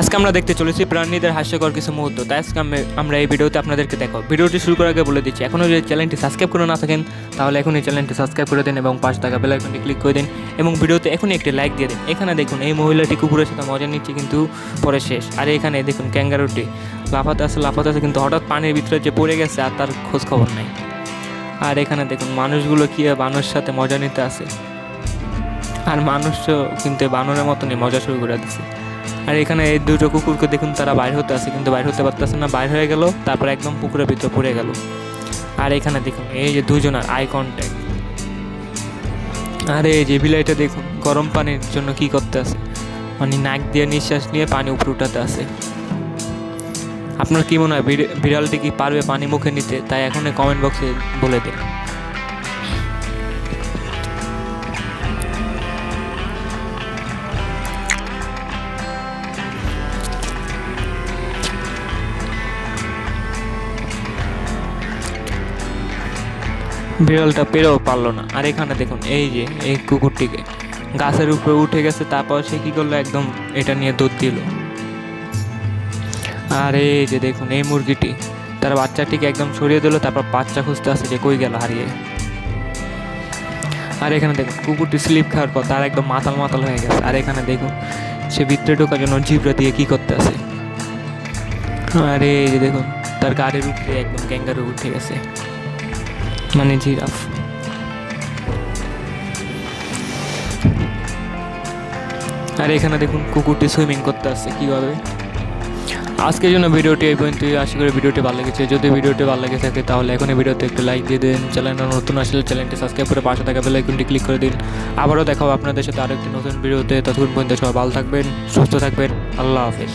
আজকে আমরা দেখতে চলেছি প্রাণীদের হাস্যকর কিছু মুহূর্ত। তাই আজকে আমরা এই ভিডিওতে আপনাদেরকে দেখো ভিডিওটি শুরু করার আগে বলে দিচ্ছি, এখনও যদি চ্যানেলটি সাবস্ক্রাইব করে না থাকেন, তাহলে এখনই চ্যানেলটি সাবস্ক্রাইব করে দিন এবং পাঁচ টাকা বেল আইকনটি ক্লিক করে দিন এবং ভিডিওতে এখনই একটি লাইক দিয়ে দিন। এখানে দেখুন, এই মহিলাটি কুকুরের সাথে মজা নিচ্ছে কিন্তু পরে শেষ। আর এখানে দেখুন ক্যাঙ্গারুটি লাফাতে আছে লাফাতে আছে কিন্তু হঠাৎ পানির ভিতরে যে পড়ে গেছে আর তার খোঁজ খবর নাই। আর এখানে দেখুন, মানুষগুলো কী বানর সাথে মজা নিতে আসে। আর মানুষও কিন্তু বানরের মতনই মজা শুরু করে দিচ্ছে আর এখানে এই দুটো কুকুরকে দেখুন, তারা বাইর হতে আছে কিন্তু বাইর হতে পারতেছে না। বাইর হয়ে গেল, তারপর একদম পুকুরের ভিতরে পড়ে গেল। আর এখানে দেখুন, এই যে দুজনের আই কন্ট্যাক্ট আর এই যে বিলাইটা দেখুন, গরম পানির জন্য কি করতে আছে মানে নাক দিয়ে নিঃশ্বাস নিয়ে পানি উপরে উঠাতে আছে আপনার কি মনে হয়, বিড়- বিড়ালটি কি পারবে পানি মুখে নিতে? তাই এখন কমেন্ট বক্সে বলে দিন। বিড়ালটা পেরেও পারল না। আর এখানে দেখুন, এই যে, এই কুকুরটিকে। গাছের উপরে উঠে গেছে, তারপর সে কী করল? একদম এটা নিয়ে দুধ দিল। আর এই যে দেখুন, এই মুরগিটি, তার বাচ্চাটিকে একদম সরিয়ে দিল, তারপর বাচ্চা খুঁজতে আসে যে কই গেল হারিয়ে। আর এখানে দেখুন, কুকুরটি স্লিপ খাওয়ার পর তার একদম মাতাল মাতাল হয়ে গেছে। আর এখানে দেখুন, সে ভিতরে ঢোকার জন্য জিবরা দিয়ে কী করতে আছে আর এই যে দেখুন, তার গাড়ির উপরে একদম ক্যাঙ্গারু উঠে গেছে। মানে জিরাফ আর এখানে দেখুন কুকুরটি সুইমিং করতে আসছে কীভাবে। আজকের জন্য ভিডিওটি এই পর্যন্ত আশা করি ভিডিওটি ভালো লেগেছে। যদি ভিডিওটি ভালো লেগে থাকে তাহলে এখনই ভিডিওতে একটু লাইক দিয়ে দিন। চ্যানেলটা নতুন আসলে চ্যানেলটি সাবস্ক্রাইব করে পাশে থাকা বেল আইকনটি ক্লিক করে দিন। আবারও দেখাবো আপনাদের সাথে আরেকটি নতুন ভিডিওতে। ততক্ষণ পর্যন্ত সবাই ভালো থাকবেন, সুস্থ থাকবেন। আল্লাহ হাফেজ।